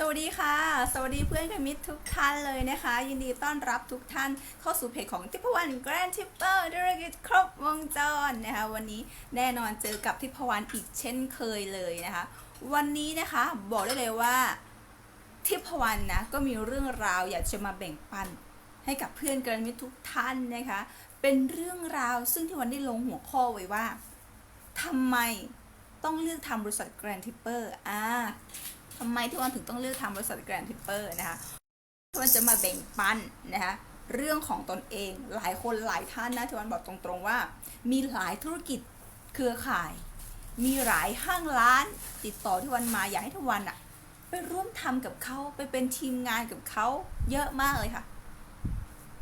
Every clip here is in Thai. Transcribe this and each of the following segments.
สวัสดีค่ะ สวัสดีเพื่อนกับมิตรทุกท่านเลยนะคะ ยินดีต้อนรับทุกท่านเข้าสู่เพจของทิพวรรณแกรนด์ทิปเปอร์ธุรกิจครบวงจรนะคะ วันนี้แน่นอนเจอกับทิพวรรณอีกเช่นเคยเลยนะคะ วันนี้นะคะบอกได้เลยว่าทิพวรรณนะก็มีเรื่องราวอยากจะมาแบ่งปันให้กับเพื่อนแกรนมิตรทุกท่านนะคะ เป็นเรื่องราวซึ่งที่วันได้ลงหัวข้อไว้ว่าทำไมต้องเลือกทำบริษัทแกรนด์ทิปเปอร์อ่า ทำไมที่วันถึงต้องเลือกทำบริษัทแกรนด์ทิปเปอร์นะคะที่วันจะมาแบ่งปันนะคะเรื่องของตนเองหลายคนหลายท่านนะที่วันบอกตรงๆว่า มีหลายธุรกิจเครือข่าย มีหลายห้างร้านติดต่อที่วันมาอยากให้ทวันอะไปร่วมทำกับเขาไปเป็นทีมงานกับเขาเยอะมากเลยค่ะ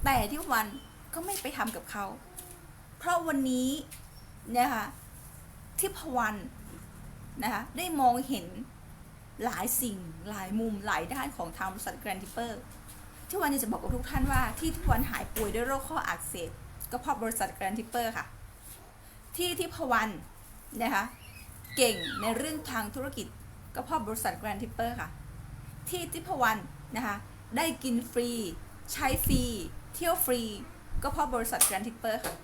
แต่ที่วันก็ไม่ไปทำกับเขา เพราะวันนี้นะคะที่พวันนะคะได้มองเห็น หลายสิ่งหลายมุมหลายด้านของทางบริษัทแกรนดิเปอร์ที่วันนี้จะบอกกับทุกท่านว่าที่ทุกวันหายป่วยด้วยโรคข้ออักเสบก็เพราะบริษัทแกรนดิเปอร์ค่ะ ที่ที่พวันนะคะเก่งในเรื่องทางธุรกิจก็เพราะบริษัทแกรนดิเปอร์ค่ะ ที่ที่พวันนะคะได้กินฟรี ใช้ฟรี เที่ยวฟรี ก็เพราะบริษัทแกรนดิเปอร์ค่ะ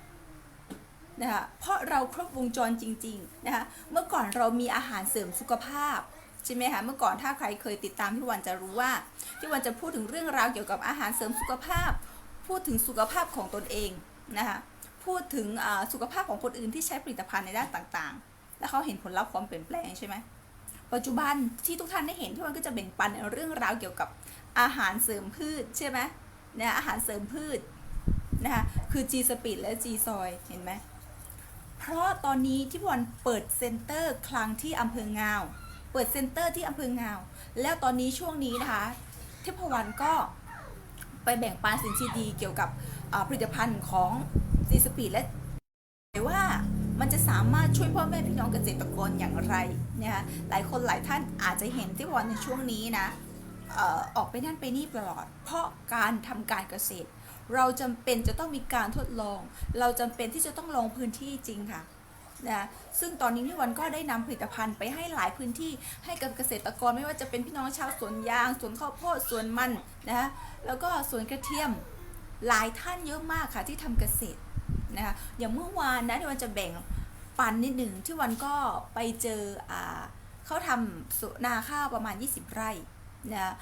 นะคะเพราะเราครบวงจรจริง ๆ นะคะ เมื่อก่อนเรามีอาหารเสริมสุขภาพ ใช่ไหมคะเมื่อก่อนถ้าใครเคยติดตามพี่วันจะรู้ว่าพี่วันจะพูดถึงเรื่องราวเกี่ยวกับอาหารเสริมสุขภาพ พูดถึงสุขภาพของตนเองนะคะพูดถึงสุขภาพของคนอื่นที่ใช้ผลิตภัณฑ์ในด้านต่างๆ แล้วเขาเห็นผลลัพธ์ความเปลี่ยนแปลงใช่ไหมปัจจุบันที่ทุกท่านได้เห็นพี่วันก็จะแบ่งปันในเรื่องราวเกี่ยวกับอาหารเสริมพืชใช่ไหมนะอาหารเสริมพืชนะคะคือ G Speed และ G Soy เห็นไหมเพราะตอนนี้ที่วันเปิดเซ็นเตอร์คลังที่อำเภองาว เปิดเซ็นเตอร์ที่อำเภองาว แล้วตอนนี้ช่วงนี้นะคะทิพวรรณก็ไปแบ่งปันสินค้าดีเกี่ยวกับผลิตภัณฑ์ของซีสปีดและว่ามันจะสามารถช่วยพ่อแม่พี่น้องเกษตรกรอย่างไรนะคะหลายคนหลายท่านอาจจะเห็นที่วันในช่วงนี้นะออกไปนั่นไปนี่ตลอด เพราะการทำการเกษตร เราจำเป็นจะต้องมีการทดลอง เราจำเป็นที่จะต้องลงพื้นที่จริงค่ะ นะซึ่งตอนนี้พี่วันก็ได้นำผลิตภัณฑ์ไปให้หลายพื้นที่ให้กับเกษตรกรไม่ว่าจะเป็นพี่น้องชาวสวนยาง สวนข้าวโพดสวนมันนะแล้วก็สวนกระเทียมหลายท่านเยอะมากค่ะที่ทำเกษตรนะคะอย่างเมื่อวานนะที่วันจะแบ่งปันนิดหนึ่งที่วันก็ไปเจออ่าเขาทำนนาข้าวประมาณ 20 ไร่นะ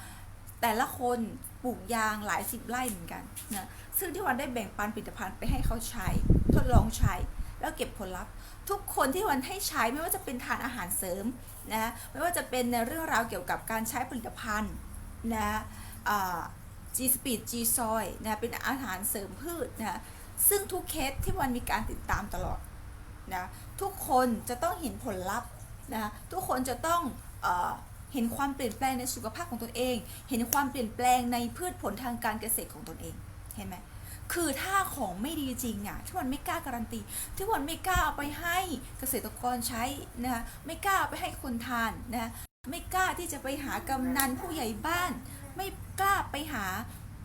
แต่ละคนปลูกยางหลายสิบไร่เหมือนกันนะซึ่งที่วันได้แบ่งปันผลิตภัณฑ์ไปให้เขาใช้ทดลองใช้ แล้วเก็บผลลัพธ์ ทุกคนที่วันให้ใช้ไม่ว่าจะเป็นทานอาหารเสริมนะไม่ว่าจะเป็นในเรื่องราวเกี่ยวกับการใช้ผลิตภัณฑ์นะอ่า G Speed G Soy นะเป็นอาหารเสริมพืชนะซึ่งทุกเคสที่วันมีการติดตามตลอดนะทุกคนจะต้องเห็นผลลัพธ์นะทุกคนจะต้องเออเห็นความเปลี่ยนแปลงในสุขภาพของตนเอง เห็นความเปลี่ยนแปลงในพืชผลทางการเกษตรของตนเอง เห็นไหม คือถ้าของไม่ดีจริงอะที่วันไม่กล้าการันตีที่วันไม่กล้าเอาไปให้เกษตรกรใช้นะคะไม่กล้าเอาไปให้คนทานนะไม่กล้าที่จะไปหากำนันผู้ใหญ่บ้าน ไม่กล้าไปหา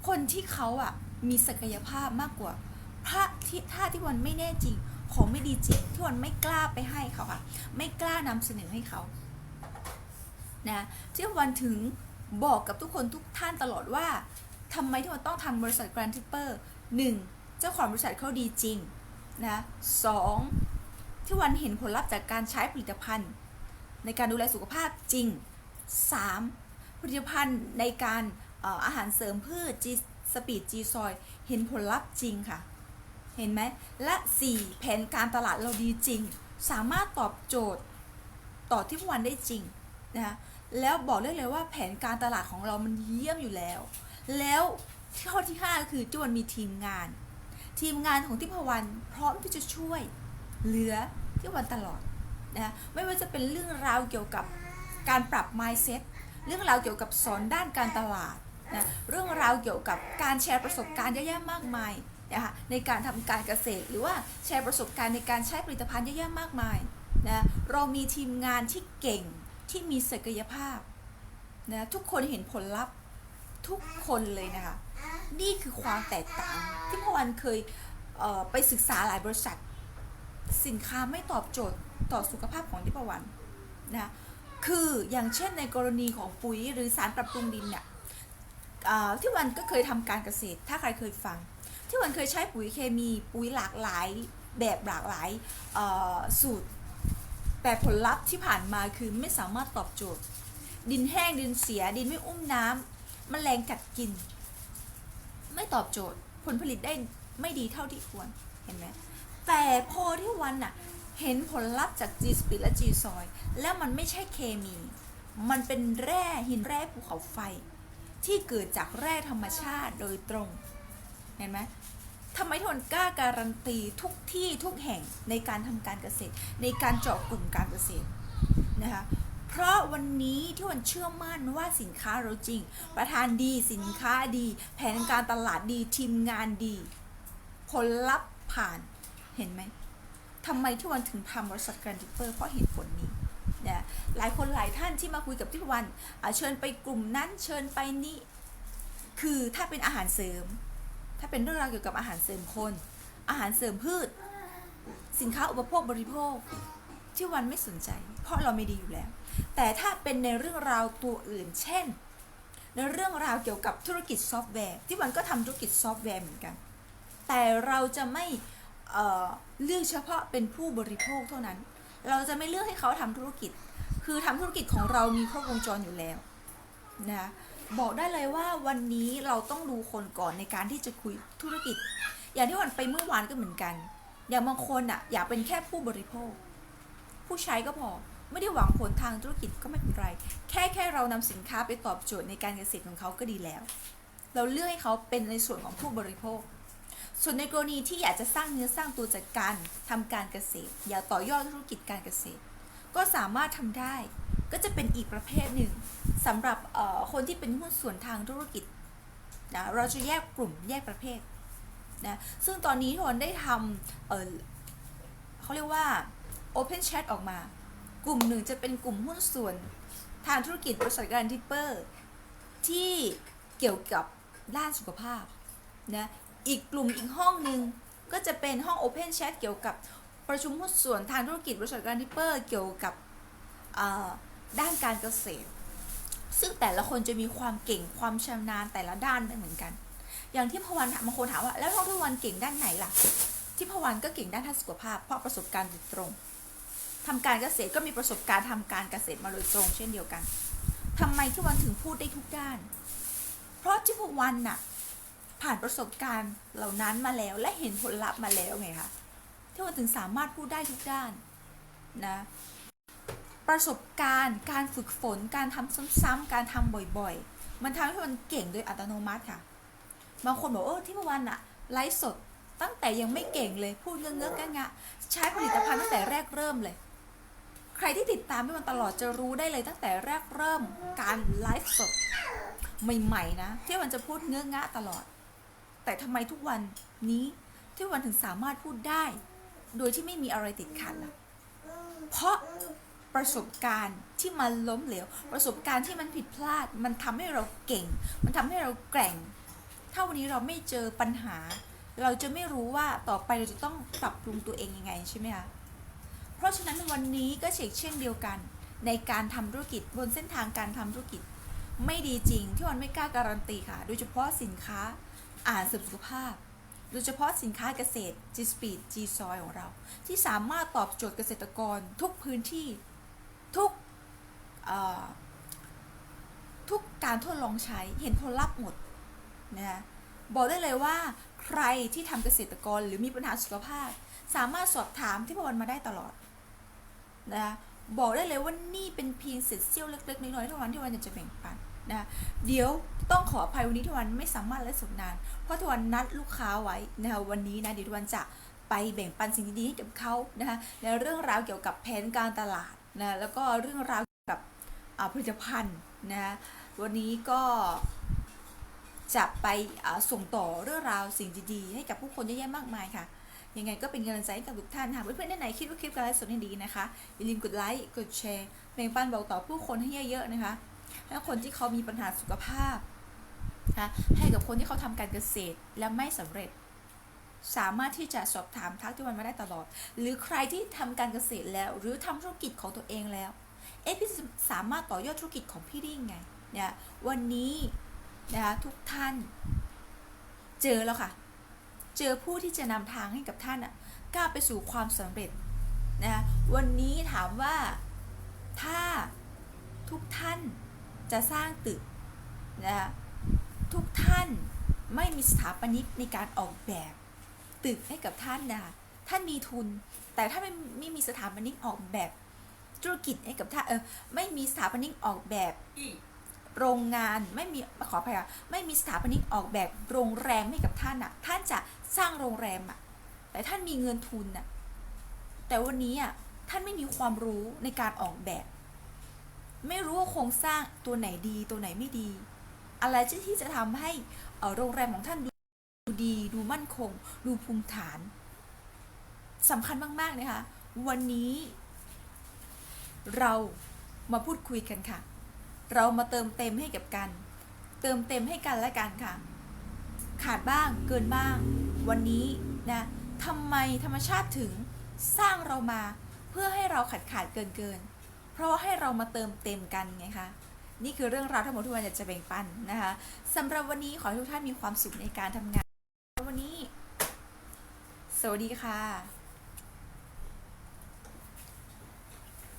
คนที่เขาอะมีศักยภาพมากกว่า พระที่ถ้าที่วันไม่แน่จริง ของไม่ดีจริงที่วันไม่กล้าไปให้เขาค่ะ ไม่กล้านำเสนอให้เขานะที่วันถึงบอกกับทุกคนทุกท่านตลอดว่าทำไมที่วันต้องทำบริษัทแกรนทิปเปอร์ หนึ่งเจ้าของบริษัทเขาดีจริงนะสองที่วันเห็นผลลัพธ์จากการใช้ผลิตภัณฑ์ ในการดูแลสุขภาพจริง 3. ผลิตภัณฑ์ในการอาหารเสริมพืช G สปีด G ซอยเห็นผลลัพธ์จริงค่ะ เห็นไหมและ 4. แผนการตลาดเราดีจริง สามารถตอบโจทย์ต่อที่วันได้จริงนะคะแล้วบอกได้เลยว่าแผนการตลาดของเรามันเยี่ยมอยู่แล้ว แล้ว ข้อที่ 5 ก็คือจวนมีทีมงาน ทีมงานของทิพวรรณพร้อมที่จะช่วยเหลือที่วันตลอดนะไม่ว่าจะเป็นเรื่องราวเกี่ยวกับการปรับ mindset เรื่องราวเกี่ยวกับสอนด้านการตลาดนะเรื่องราวเกี่ยวกับการแชร์ประสบการณ์เยอะแยะมากมายนะคะในการทำการเกษตรหรือว่าแชร์ประสบการณ์ในการใช้ผลิตภัณฑ์เยอะแยะมากมายนะเรามีทีมงานที่เก่งที่มีศักยภาพนะทุกคนเห็นผลลัพธ์ทุกคนเลยนะคะ นี่คือความแตกต่าง ที่พวันเคยเไปศึกษาหลายบริษัท สินค้าไม่ตอบโจทย์ต่อสุขภาพของทิพวรรณนะคืออย่างเช่นในกรณีของปุ๋ยหรือสารปรับปรุงดินเนี่ยที่วันก็เคยทำการเกษตร ถ้าใครเคยฟัง ที่วันเคยใช้ปุ๋ยเคมีปุ๋ยหลากหลายแบบหลากหลายสูตร แต่ผลลัพธ์ที่ผ่านมาคือไม่สามารถตอบโจทย์ ดินแห้งดินเสียดินไม่อุ้มน้ำแมลงกัดกิน ไม่ตอบโจทย์ ผลผลิตได้ไม่ดีเท่าที่ควรเห็นไหมแต่พอที่วันน่ะเห็นผลลัพธ์จาก G Speed และ G Soil แล้วมันไม่ใช่เคมี มันเป็นแร่หินแร่ภูเขาไฟ ที่เกิดจากแร่ธรรมชาติโดยตรง เห็นไหมทำไมทนกล้าการันตีทุกที่ทุกแห่งในการทำการเกษตร ในการเจาะกลุ่มการเกษตรนะคะ เพราะวันนี้ที่วันเชื่อมั่นว่าสินค้าเราจริง ประธานดีสินค้าดี แผนการตลาดดีทีมงานดี ผลลัพธ์ผ่านเห็นไหมทำไมที่วันถึงทำบริษัทแกรนดิเปอร์เพราะเหตุผลนี้นะหลายคนหลายท่านที่มาคุยกับที่วันเชิญไปกลุ่มนั้นเชิญไปนี่คือถ้าเป็นอาหารเสริม ถ้าเป็นเรื่องราวเกี่ยวกับอาหารเสริมคน อาหารเสริมพืช สินค้าอุปโภคบริโภค ที่วันไม่สนใจ เพราะเราไม่ดีอยู่แล้ว แต่ถ้าเป็นในเรื่องราวตัวอื่น เช่น ในเรื่องราวเกี่ยวกับธุรกิจซอฟต์แวร์ ที่วันก็ทำธุรกิจซอฟต์แวร์เหมือนกัน แต่เราจะไม่เอ่อเลือกเฉพาะเป็นผู้บริโภคเท่านั้น เราจะไม่เลือกให้เขาทำธุรกิจ คือทำธุรกิจของเรามีครบวงจรอยู่แล้วนะบอกได้เลยว่าวันนี้เราต้องดูคนก่อนในการที่จะคุยธุรกิจ อย่างที่วันไปเมื่อวานก็เหมือนกัน อย่างบางคนอะอยากเป็นแค่ผู้บริโภค ผู้ใช้ก็พอไม่ได้หวังผลทางธุรกิจก็ไม่เป็นไร แค่แค่เรานำสินค้าไปตอบโจทย์ในการเกษตรของเขาก็ดีแล้ว เราเลือกให้เขาเป็นในส่วนของผู้บริโภค ส่วนในกรณีที่อยากจะสร้างเนื้อสร้างตัวจากการทำการเกษตร อยากต่อยอดธุรกิจการเกษตร ก็สามารถทำได้ ก็จะเป็นอีกประเภทหนึ่งสำหรับคนที่เป็นหุ้นส่วนทางธุรกิจนะเราจะแยกกลุ่มแยกประเภทนะซึ่งตอนนี้ทนได้ทำเเขาเรียกว่า Open Chat ออกมา กลุ่มหนึ่งจะเป็นกลุ่มหุ้นส่วน ทางธุรกิจบริษัทการทิปเปอร์ที่เกี่ยวกับด้านสุขภาพนะอีกกลุ่มอีกห้องหนึ่งก็จะเป็นห้อง Open Chat เกี่ยวกับประชุมหุ้นส่วนทางธุรกิจบริษัทการทิปเปอร์เกี่ยวกับด้านการเกษตร ซึ่งแต่ละคนจะมีความเก่งความชำนาญแต่ละด้านไม่เหมือนกัน อย่างที่พวันมบางคนถามว่าแล้วท่องทุกวันเก่งด้านไหนล่ะ ที่พวันก็เก่งด้านทางสุขภาพเพราะประสบการณ์โดยตรง ทำการเกษตรก็มีประสบการณ์ทำการเกษตรมาโดยตรงเช่นเดียวกันทำไมที่วันถึงพูดได้ทุกด้าน เพราะที่พวันน่ะผ่านประสบการณ์เหล่านั้นมาแล้วและเห็นผลลัพธ์มาแล้วไงคะที่วันถึงสามารถพูดได้ทุกด้านนะประสบการณ์การฝึกฝนการทำซ้ำๆการทำบ่อยๆ มันทำให้มันเก่งโดยอัตโนมัติค่ะ บางคนบอกเออที่พวันอะไลฟ์สดตั้งแต่ยังไม่เก่งเลยพูดเงื้อๆงะใช้ผลิตภัณฑ์ตั้งแต่แรกเริ่มเลย ใครที่ติดตามพี่วันตลอดจะรู้ได้เลยตั้งแต่แรกเริ่มการไลฟ์สดใหม่ๆนะที่วันจะพูดเงื้องะตลอด แต่ทำไมทุกวันนี้ที่วันถึงสามารถพูดได้ โดยที่ไม่มีอะไรติดขัดล่ะ เพราะประสบการณ์ที่มันล้มเหลว ประสบการณ์ที่มันผิดพลาด มันทำให้เราเก่ง มันทำให้เราแกร่ง ถ้าวันนี้เราไม่เจอปัญหา เราจะไม่รู้ว่าต่อไปเราจะต้องปรับปรุงตัวเองยังไงใช่ไหมคะ เพราะฉะนั้นวันนี้ก็เช่นเช่นเดียวกัน ในการทำธุรกิจบนเส้นทางการทำธุรกิจ ไม่ดีจริงที่วันไม่กล้าการันตีค่ะ โดยเฉพาะสินค้าอาหารเสริมสุขภาพ โดยเฉพาะสินค้าเกษตร G Speed G Soil ของเรา ที่สามารถตอบโจทย์เกษตรกรทุกพื้นที่ทุกทุกการทดลองใช้เห็นผลลัพธ์หมดนะคะบอกได้เลยว่าใครที่ทำเกษตรกรหรือมีปัญหาสุขภาพ สามารถสอบถามที่พวันมาได้ตลอด นะคะบอกได้เลยว่านี่เป็นเพียงเศษเสี้ยวเล็กๆน้อยๆที่วันที่วันอยากจะแบ่งปันนะเดี๋ยวต้องขออภัยวันนี้ที่วันไม่สามารถไลฟ์สดนาน เพราะทวันนัดลูกค้าไว้นะคะวันนี้นะเดี๋ยวทวันจะไปแบ่งปันสิ่งดีๆให้กับเขานะคะในเรื่องราวเกี่ยวกับแผนการตลาดนะแล้วก็เรื่องราวเกี่ยวกับอ่าผลิตภัณฑ์นะวันนี้ก็จะไปส่งต่อเรื่องราวสิ่งดีๆให้กับผู้คนเยอะแยะมากมายค่ะ ยังไงก็เป็นกำลังใจให้กับทุกท่านค่ะเพื่อนๆท่านไหนคิดว่าคลิปการไลฟ์สดนี้ดีนะคะ อย่าลืมกดไลค์ กดแชร์แบ่งปันบอกต่อผู้คนให้เยอะๆนะคะและคนที่เขามีปัญหาสุขภาพนะให้กับคนที่เขาทำการเกษตรและไม่สำเร็จ สามารถที่จะสอบถามทักที่วันมาได้ตลอด หรือใครที่ทำการเกษตรแล้ว หรือทำธุรกิจของตัวเองแล้ว เอ๊ะพี่สามารถต่อยอดธุรกิจของพี่ได้ยังไงเนี่ยวันนี้นะคะทุกท่าน เจอแล้วค่ะ เจอผู้ที่จะนำทางให้กับท่านอะก้าวไปสู่ความสำเร็จนะคะวันนี้ถามว่าถ้าทุกท่านจะสร้างตึกนะคะทุกท่านไม่มีสถาปนิกในการออกแบบตึกให้กับท่านนะคะท่านมีทุน แต่ถ้าไม่ไม่มีสถาปนิกออกแบบธุรกิจให้กับท่านเออไม่มีสถาปนิกออกแบบ โรงงานไม่มีขออภัยค่ะไม่มีสถาปนิกออกแบบโรงแรมให้กับท่านอะ ท่านจะสร้างโรงแรมอะ แต่ท่านมีเงินทุนอะ แต่วันนี้อะท่านไม่มีความรู้ในการออกแบบ ไม่รู้ว่าโครงสร้างตัวไหนดีตัวไหนไม่ดี อะไรที่จะทำให้โรงแรมของท่านดูดี ดูมั่นคง ดูภูมิฐานสำคัญมากๆนะคะวันนี้เรามาพูดคุยกันค่ะ เรามาเติมเต็มให้กับกัน เติมเต็มให้กันและกันค่ะ ขาดบ้างเกินบ้าง วันนี้นะทำไมธรรมชาติถึงสร้างเรามาเพื่อให้เราขาดขาดเกินเกิน เพราะว่าให้เรามาเติมเต็มกันไงคะนี่คือเรื่องราวทั้งหมดที่วันอยากจะแบ่งปันนะคะสำหรับวันนี้ขอให้ทุกท่านมีความสุขในการทำงาน วันนี้ สวัสดีค่ะ